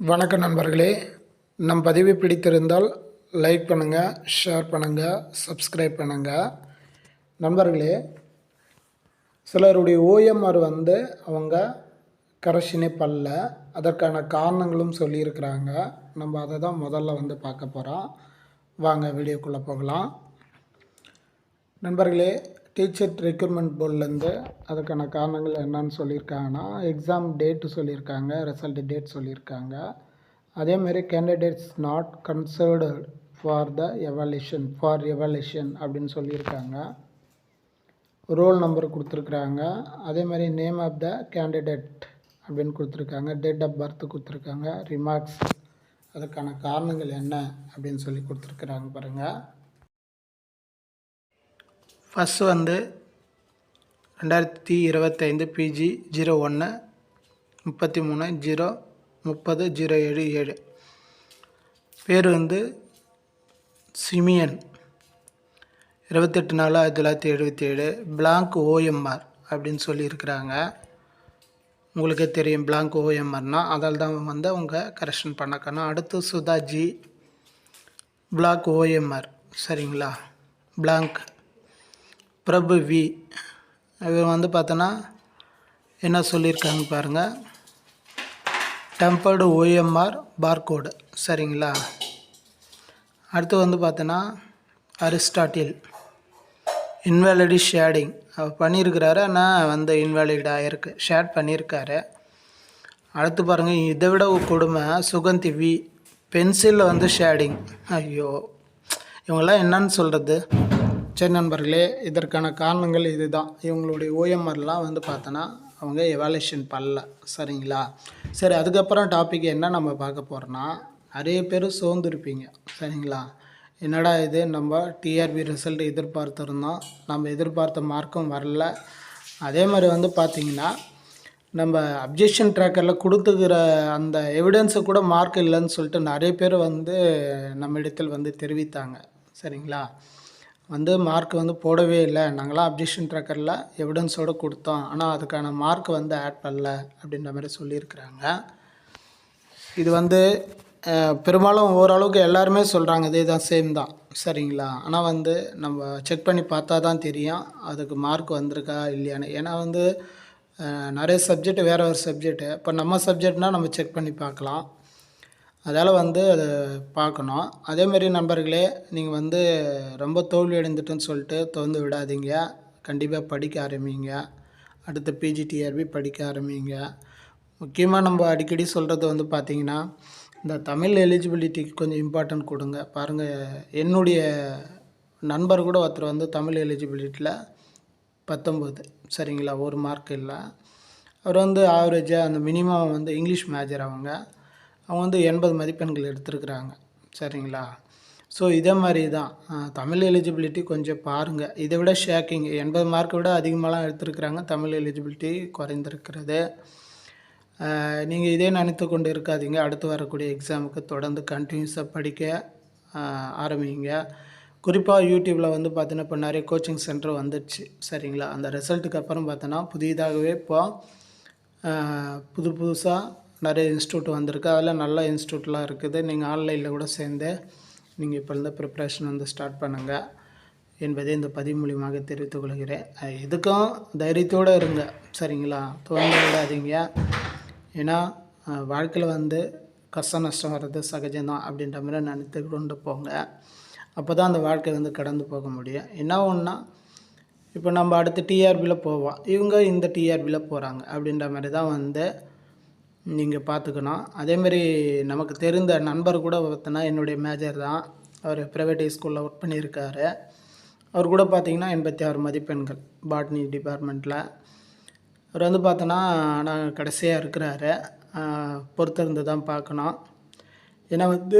வணக்கம் நண்பர்களே. நம் பதிவு பிடித்திருந்தால் லைக் பண்ணுங்கள் ஷேர் பண்ணுங்கள் சப்ஸ்கிரைப் பண்ணுங்கள் நண்பர்களே சிலருடைய ஓஎம்ஆர் வந்து அவங்க கரெக்ஷனே பண்ணல அதற்கான காரணங்களும் சொல்லியிருக்கிறாங்க. நம்ம அதை தான் முதல்ல வந்து பார்க்க போகிறோம் வாங்க வீடியோக்குள்ளே போகலாம். நண்பர்களே டீச்சர் ரெக்ரூட்மெண்ட் போர்ட்லேருந்து அதுக்கான காரணங்கள் என்னன்னு சொல்லியிருக்காங்கன்னா எக்ஸாம் டேட்டு சொல்லியிருக்காங்க ரிசல்ட் டேட் சொல்லியிருக்காங்க. அதேமாரி candidates not concerned for the evaluation for evaluation அப்படின்னு சொல்லியிருக்காங்க. ரோல் நம்பர் கொடுத்துருக்குறாங்க. அதே மாதிரி நேம் ஆஃப் த கேண்டிடேட் அப்படின்னு கொடுத்துருக்காங்க. டேட் ஆஃப் பர்த் கொடுத்துருக்காங்க. ரிமார்க்ஸ் அதுக்கான காரணங்கள் என்ன அப்படின்னு சொல்லி கொடுத்துருக்குறாங்க பாருங்கள் ஃபஸ்ட் வந்து ரெண்டாயிரத்தி இருபத்தைந்து பிஜி ஜீரோ ஒன்று முப்பத்தி மூணு ஜீரோ முப்பது ஜீரோ ஏழு ஏழு. பேர் வந்து சிமியன். இருபத்தெட்டு நாலு ஆயிரத்தி தொள்ளாயிரத்தி எழுபத்தி ஏழு பிளாங்க் ஓஎம்ஆர் அப்படின்னு சொல்லியிருக்கிறாங்க. உங்களுக்கே தெரியும் பிளாங்க் ஓஎம்ஆர்னால் அதால் தான் வந்து அவங்க கரெக்ஷன் பண்ணக்கணும் அடுத்து சுதாஜி. பிளாக் ஓஎம்ஆர் சரிங்களா? Blank Prabhu V. இவன் வந்து பார்த்தோன்னா என்ன சொல்லியிருக்காங்க பாருங்கள் டெம்பர்டு ஓஎம்ஆர் பார்கோடு சரிங்களா? அடுத்து வந்து பார்த்தோன்னா அரிஸ்டாட்டில் இன்வேலிடி ஷேடிங் அவர் பண்ணியிருக்கிறாரு ஆனால் வந்து இன்வேலிட் ஆகிருக்கு ஷேட் பண்ணியிருக்காரு. அடுத்து பாருங்கள் இதை விட கொடுமை சுகந்தி வி. பென்சிலில் வந்து ஷேடிங் ஐயோ இவங்கெல்லாம் என்னன்னு சொல்கிறது சரி நண்பர்களே இதற்கான காரணங்கள் இது தான் இவங்களுடைய ஓஎம்ஆர்லாம் வந்து பார்த்தோன்னா அவங்க எவாலுவேஷன் பண்ணல. சரிங்களா? சரி அதுக்கப்புறம் டாபிக் என்ன நம்ம பார்க்க போகிறோன்னா நிறைய பேர் சோர்ந்துருப்பீங்க. சரிங்களா? என்னடா இது? நம்ம டிஆர்பி ரிசல்ட் எதிர்பார்த்துருந்தோம். நம்ம எதிர்பார்த்த மார்க்கும் வரல. அதே மாதிரி வந்து பார்த்திங்கன்னா நம்ம அப்ஜெக்ஷன் ட்ராக்கரில் கொடுத்துக்கிற அந்த எவிடன்ஸை கூட மார்க் இல்லைன்னு சொல்லிட்டு நிறைய பேர் வந்து நம்ம இடத்தில் வந்து தெரிவித்தாங்க. சரிங்களா? வந்து மார்க் வந்து போடவே இல்லை. நாங்களாம் அப்ஜெக்ஷன் ட்ராக்கரில் எவிடன்ஸோடு கொடுத்தோம். ஆனால் அதுக்கான மார்க் வந்து ஆட் பண்ணல அப்படின்ற மாதிரி சொல்லியிருக்கிறாங்க. இது வந்து பெரும்பாலும் ஓரளவுக்கு எல்லாருமே சொல்கிறாங்க இதே தான் சேம் தான். சரிங்களா? ஆனால் வந்து நம்ம செக் பண்ணி பார்த்தா தான் தெரியும். அதுக்கு மார்க் வந்திருக்கா இல்லையான்னு. ஏன்னா வந்து நிறைய சப்ஜெக்ட் வேறு ஒரு சப்ஜெக்ட்டு இப்போ நம்ம சப்ஜெக்ட்னால் நம்ம செக் பண்ணி பார்க்கலாம். அதால் வந்து அதை பார்க்கணும் அதேமாரி நண்பர்களே நீங்கள் வந்து ரொம்ப தோல்வி அடைந்துட்டுன்னு சொல்லிட்டு திறந்து விடாதீங்க. கண்டிப்பாக படிக்க ஆரம்பிங்க. அடுத்து பிஜிடிஆர்பி படிக்க ஆரம்பிங்க. முக்கியமாக நம்ம அடிக்கடி சொல்கிறது வந்து பார்த்திங்கன்னா இந்த தமிழ் எலிஜிபிலிட்டிக்கு கொஞ்சம் இம்பார்ட்டன்ட் கொடுங்க. பாருங்கள் என்னுடைய நண்பர் கூட ஒருத்தர் வந்து தமிழ் எலிஜிபிலிட்டியில் பத்தொம்போது சரிங்களா? ஒரு மார்க் இல்லை. அவர் வந்து ஆவரேஜாக அந்த மினிமம் வந்து இங்கிலீஷ் மேஜர் அவங்க. அவங்க வந்து எண்பது மதிப்பெண்கள் எடுத்திருக்கிறாங்க. சரிங்களா? ஸோ இதே மாதிரி தான் தமிழ் எலிஜிபிலிட்டி கொஞ்சம் பாருங்கள் இதை விட ஷேக்கிங் எண்பது மார்க்கை விட அதிகமாகலாம் எடுத்திருக்கிறாங்க. தமிழ் எலிஜிபிலிட்டி குறைந்திருக்கிறது. நீங்கள் இதே நினைத்து கொண்டு இருக்காதீங்க. அடுத்து வரக்கூடிய எக்ஸாமுக்கு தொடர்ந்து கண்டினியூஸாக படிக்க ஆரம்பிங்க. குறிப்பாக யூடியூப்பில் வந்து பார்த்தீங்கன்னா இப்போ நிறைய கோச்சிங் சென்டர் வந்துடுச்சு. சரிங்களா? அந்த ரிசல்ட்டுக்கு அப்புறம் பார்த்தோன்னா புதிதாகவே இப்போ புது புதுசாக நிறைய இன்ஸ்டியூட் வந்திருக்கு. அதில் நல்ல இன்ஸ்டியூட்லாம் இருக்குது. நீங்கள் ஆன்லைனில் கூட சேர்ந்து நீங்கள் இப்போ இருந்த ப்ரிப்ரேஷன் வந்து ஸ்டார்ட் பண்ணுங்கள் என்பதை இந்த பதிவு மூலியமாக தெரிவித்துக் கொள்கிறேன். எதுக்கும் தைரியத்தோடு இருங்க. சரிங்களா? தோன்ற விடாதீங்க. ஏன்னா வாழ்க்கையில் வந்து கஷ்ட நஷ்டம் வர்றது சகஜம்தான் அப்படின்ற மாதிரி நினைத்து கொண்டு போங்க. அப்போ தான் அந்த வாழ்க்கை வந்து கடந்து போக முடியும். என்ன ஒன்றா இப்போ நம்ம அடுத்து டிஆர்பியில் போவோம். இவங்க இந்த டிஆர்பியில் போகிறாங்க அப்படின்ற மாதிரி தான் வந்து நீங்கள் பார்த்துக்கணும் அதேமாரி நமக்கு தெரிந்த நண்பர் கூட பார்த்தோன்னா என்னுடைய மேஜர் தான். அவர் ப்ரைவேட் ஸ்கூலில் ஒர்க் பண்ணியிருக்காரு. அவர் கூட பார்த்திங்கன்னா எண்பத்தி ஆறு மதிப்பெண்கள் பாட்னி டிபார்ட்மெண்ட்டில் அவர் வந்து பார்த்தோன்னா நான் கடைசியாக இருக்கிறாரு. பொறுத்திருந்து தான் பார்க்கணும் ஏன்னா வந்து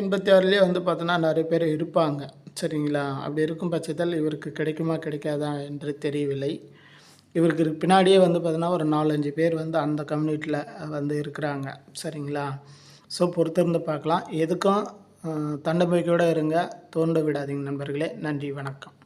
எண்பத்தி ஆறுலேயே வந்து பார்த்தோன்னா நிறைய பேர் இருப்பாங்க. சரிங்களா? அப்படி இருக்கும் பட்சத்தில் இவருக்கு கிடைக்குமா கிடைக்காதா என்று தெரியவில்லை. இவருக்கு பின்னாடியே வந்து பார்த்தீங்கன்னா ஒரு நாலஞ்சு பேர் வந்து அந்த கம்யூனிட்டியில் வந்து இருக்கிறாங்க. சரிங்களா? ஸோ பொறுத்திருந்து பார்க்கலாம். எதுக்கும் தண்டபோய்க்கோடு இருங்க. தோண்ட விடாதீங்க நண்பர்களே. நன்றி வணக்கம்.